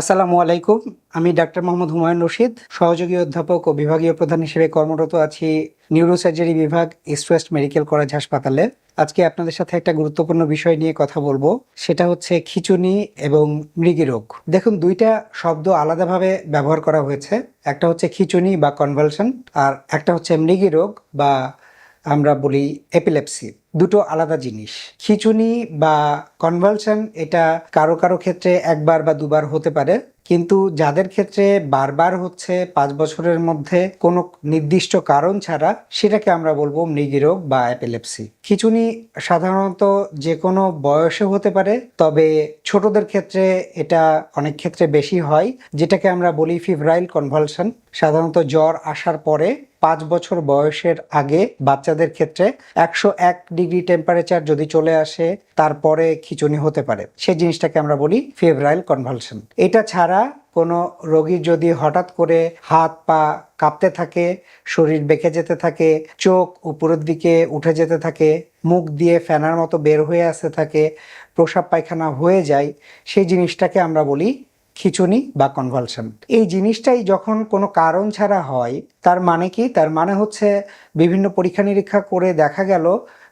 আসসালামু আলাইকুম। আমি ডাক্তার মোহাম্মদ হুমায়ুন রশিদ, সহযোগী অধ্যাপক ও বিভাগীয় প্রধান হিসেবে কর্মরত আছি নিউরোসার্জারি বিভাগ, ইস্ট ওয়েস্ট মেডিকেল কলেজ হাসপাতালে। আজকে আপনাদের সাথে একটা গুরুত্বপূর্ণ বিষয় নিয়ে কথা বলব, সেটা হচ্ছে খিচুনি এবং মৃগী রোগ। দেখুন, দুইটা শব্দ আলাদাভাবে ব্যবহার করা হয়েছে। একটা হচ্ছে খিচুনি বা কনভালশন আর একটা হচ্ছে মৃগী রোগ বা আমরা বলি এপিলেপসি দুটো আলাদা জিনিস। খিচুনি বা কনভালশন এটা কারও কারও ক্ষেত্রে একবার বা দুবার হতে পারে, কিন্তু যাদের ক্ষেত্রে বারবার হচ্ছে পাঁচ বছরের মধ্যে কোনো নির্দিষ্ট কারণ ছাড়া সেটাকে আমরা বলব মৃগীরোগ বা অ্যাপিলেপসি খিচুনি সাধারণত যে কোনো বয়সে হতে পারে, তবে ছোটদের ক্ষেত্রে এটা অনেক ক্ষেত্রে বেশি হয়, যেটাকে আমরা বলি ফিভরাইল কনভালশন সাধারণত জ্বর আসার পরে পাঁচ বছর বয়সের আগে বাচ্চাদের ক্ষেত্রে একশো এক ডিগ্রি টেম্পারেচার যদি চলে আসে, তারপরে খিচুনি হতে পারে। সেই জিনিসটাকে আমরা বলি ফেব্রাইল কনভালশন এটা ছাড়া কোনো রোগীর যদি হঠাৎ করে হাত পা কাঁপতে থাকে, শরীর বেঁকে যেতে থাকে, চোখ উপরের দিকে উঠে যেতে থাকে, মুখ দিয়ে ফ্যানার মতো বের হয়ে আসতে থাকে, প্রসাব পায়খানা হয়ে যায়, সেই জিনিসটাকে আমরা বলি খিচুনি বা কনভালশন এই জিনিসটাই যখন কোনো কারণ ছাড়া হয়, তার মানে কি? তার মানে হচ্ছে বিভিন্ন পরীক্ষা নিরীক্ষা করে দেখা গেল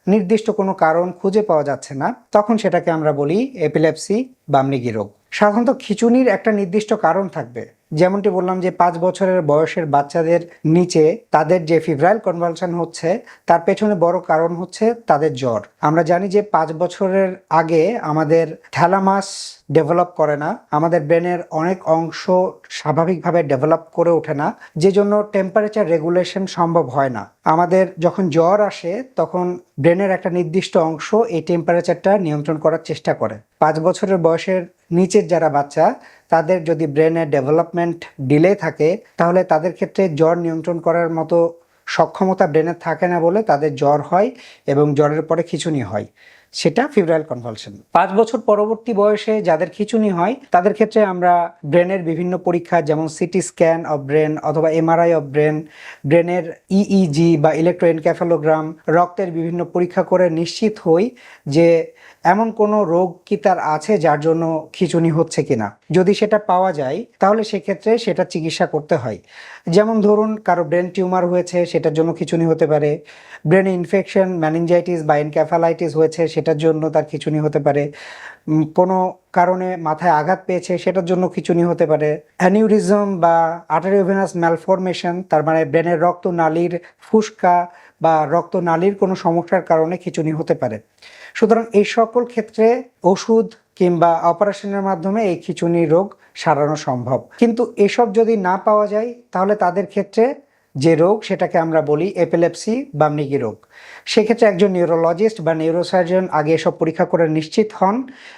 নির্দিষ্ট কোনো কারণ খুঁজে পাওয়া যাচ্ছে না, তখন সেটাকে আমরা বলি এপিলেপসি বা মৃগী রোগ। সাধারণত খিচুনির একটা নির্দিষ্ট কারণ থাকবে। যেমনটি বললাম যে পাঁচ বছরের বয়সের বাচ্চাদের নিচে তাদের যে ফিভরাইল কনভালশন হচ্ছে, তার পেছনে বড় কারণ হচ্ছে তাদের জ্বর। আমরা জানি যে পাঁচ বছরের আগে আমাদের থ্যালামাস ডেভেলপ করে না, আমাদের ব্রেনের অনেক অংশ স্বাভাবিকভাবে ডেভেলপ করে ওঠে না যে জন্য টেম্পারেচার রেগুলেশন সম্ভব হয় না। আমাদের যখন জ্বর আসে, তখন ব্রেনের একটা নির্দিষ্ট অংশ এই টেম্পারেচারটা নিয়ন্ত্রণ করার চেষ্টা করে। পাঁচ বছরের বয়সের নিচের যারা বাচ্চা তাদের যদি ব্রেনের ডেভেলপমেন্ট ডিলে থাকে, তাহলে তাদের ক্ষেত্রে জ্বর নিয়ন্ত্রণ করার মতো সক্ষমতা ব্রেনে থাকে না বলে তাদের জ্বর হয় এবং জ্বরের পরে খিঁচুনি হয়। সেটা ফিব্রাইল কনভালশন পাঁচ বছর পরবর্তী বয়সে যাদের খিঁচুনি হয়, তাদের ক্ষেত্রে আমরা ব্রেনের বিভিন্ন পরীক্ষা, যেমন সিটি স্ক্যান অফ ব্রেন অথবা এমআরআই অফ ব্রেন, ব্রেনের ইইজি বা ইলেকট্রোএনক্যাফালোগ্রাম রক্তের বিভিন্ন পরীক্ষা করে নিশ্চিত হই যে এমন কোনো রোগ কি তার আছে যার জন্য খিঁচুনি হচ্ছে কিনা? যদি সেটা পাওয়া যায়, তাহলে সেক্ষেত্রে সেটা চিকিৎসা করতে হয়। যেমন ধরুন, কারও ব্রেন টিউমার হয়েছে, সেটার জন্য খিঁচুনি হতে পারে। ব্রেন ইনফেকশন ম্যানিনজাইটিস বা এনক্যাফালাইটিস হয়েছে, সেটার জন্য তার খিঁচুনি হতে পারে। কোনো কারণে মাথায় আঘাত পেয়েছে, সেটার জন্য খিচুনি হতে পারে। অ্যানিউরিজম বা আর্টারিওভেনাস ম্যালফরমেশন তার মানে ব্রেনের রক্ত, নালীর ফুসকা বা রক্ত নালীর কোনো সমস্যার কারণে খিঁচুনি হতে পারে। সুতরাং এই সকল ক্ষেত্রে ওষুধ কিংবা অপারেশনের মাধ্যমে এই খিঁচুনি রোগ সারানো সম্ভব। কিন্তু এসব যদি না পাওয়া যায়, তাহলে তাদের ক্ষেত্রে যে রোগ সেটাকে আমরা বলি এপিলেপসি বা মৃগী রোগ। সেক্ষেত্রে একজন নিউরোলজিস্ট বা নিউরোসার্জন আগে এসব পরীক্ষা করে নিশ্চিত হন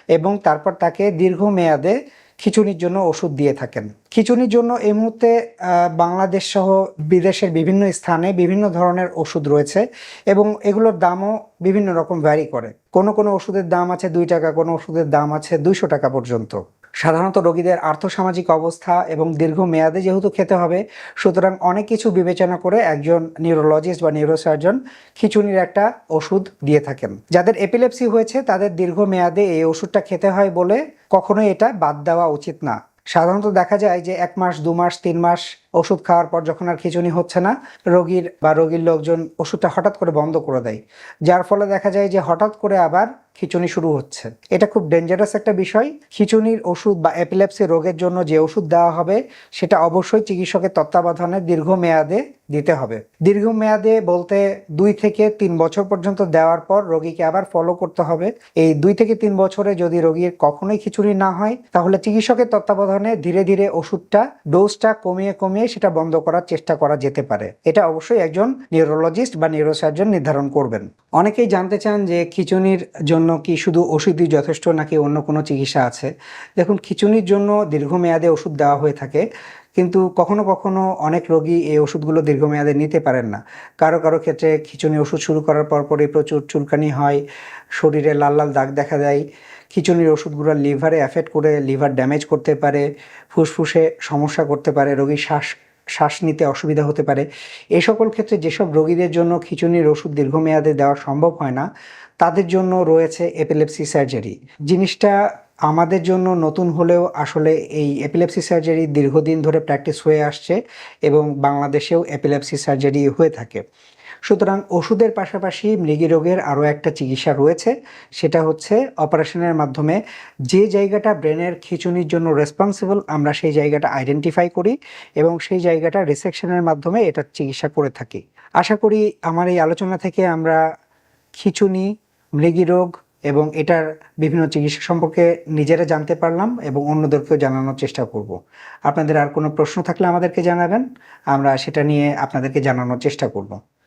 এবং তারপর তাকে দীর্ঘমেয়াদে খিচুনির জন্য ওষুধ দিয়ে থাকেন। খিচুনির জন্য এই মুহূর্তে বাংলাদেশ সহ বিদেশের বিভিন্ন স্থানে বিভিন্ন ধরনের ওষুধ রয়েছে এবং এগুলোর দামও বিভিন্ন রকম ভ্যারি করে। কোনো কোনো ওষুধের দাম আছে দুই টাকা, কোনো ওষুধের দাম আছে দুইশো টাকা পর্যন্ত। সাধারণত রোগীদের আর্থসামাজিক অবস্থা এবং দীর্ঘ মেয়াদে যেহেতু খেতে হবে, সুতরাং অনেক কিছু বিবেচনা করে একজন নিউরোলজিস্ট বা নিউরোসার্জন খিচুনির একটা ওষুধ দিয়ে থাকেন। যাদের এপিলেপসি হয়েছে, তাদের দীর্ঘ মেয়াদে এই ওষুধটা খেতে হয় বলে কখনোই এটা বাদ দেওয়া উচিত না। সাধারণত দেখা যায় যে এক মাস, দু মাস, তিন মাস ওষুধ খাওয়ার পর যখন আর খিচুনি হচ্ছে না, রোগীর বা রোগীর লোকজন ওষুধটা হঠাৎ করে বন্ধ করে দেয়। যার ফলে দেখা যায় যে হঠাৎ করে আবার খিচুনি শুরু হচ্ছে। এটা খুব ডেঞ্জারাস একটা বিষয়। খিচুনির ওষুধ বা এপিলেপসি রোগের জন্য যে ওষুধ দেওয়া হবে, সেটা অবশ্যই চিকিৎসকের তত্ত্বাবধানে দীর্ঘমেয়াদে দিতে হবে। দীর্ঘমেয়াদে বলতে দুই থেকে তিন বছর পর্যন্ত দেওয়ার পর রোগীকে আবার ফলো করতে হবে। এই দুই থেকে তিন বছরে যদি রোগীর কখনোই খিচুনি না হয়, তাহলে চিকিৎসকের তত্ত্বাবধানে ধীরে ধীরে ওষুধটা ডোজটা কমিয়ে কমিয়ে সেটা বন্ধ করার চেষ্টা করা যেতে পারে। এটা অবশ্যই একজন নিউরোলজিস্ট বা নিউরোসার্জন নির্ধারণ করবেন। অনেকেই জানতে চান যে খিচুনির জন্য কি শুধু ওষুধই যথেষ্ট নাকি অন্য কোনো চিকিৎসা আছে? দেখুন খিচুনির জন্য দীর্ঘমেয়াদে ওষুধ দেওয়া হয়ে থাকে, কিন্তু কখনো কখনো অনেক রোগী এই ওষুধগুলো দীর্ঘমেয়াদে নিতে পারেন না। কারও কারও ক্ষেত্রে খিচুনি ওষুধ শুরু করার পর পরই প্রচুর চুলকানি হয়, শরীরে লাল লাল দাগ দেখা দেয় খিচুনির ওষুধগুলো লিভারে অ্যাফেক্ট করে লিভার ড্যামেজ করতে পারে, ফুসফুসে সমস্যা করতে পারে, রোগীর শ্বাস শ্বাস নিতে অসুবিধা হতে পারে। এ সকল ক্ষেত্রে যেসব রোগীদের জন্য খিচুনির ওষুধ দীর্ঘমেয়াদে দেওয়া সম্ভব হয় না, তাদের জন্য রয়েছে এপিলেপসি সার্জারি জিনিসটা আমাদের জন্য নতুন হলেও আসলে এই এপিলেপসি সার্জারি দীর্ঘদিন ধরে প্র্যাকটিস হয়ে আসছে এবং বাংলাদেশেও এপিলেপসি সার্জারি হয়ে থাকে। সুতরাং ওষুধের পাশাপাশি মৃগী রোগের আরও একটা চিকিৎসা রয়েছে, সেটা হচ্ছে অপারেশনের মাধ্যমে যে জায়গাটা ব্রেনের খিঁচুনির জন্য রেসপন্সিবল আমরা সেই জায়গাটা আইডেন্টিফাই করি এবং সেই জায়গাটা রিসেকশনের মাধ্যমে এটার চিকিৎসা করে থাকি। আশা করি আমার এই আলোচনা থেকে আমরা খিঁচুনি, মৃগী রোগ এবং এটার বিভিন্ন চিকিৎসা সম্পর্কে নিজেরা জানতে পারলাম এবং অন্যদেরকেও জানানোর চেষ্টা করব। আপনাদের আর কোনো প্রশ্ন থাকলে আমাদেরকে জানাবেন, আমরা সেটা নিয়ে আপনাদেরকে জানানোর চেষ্টা করব।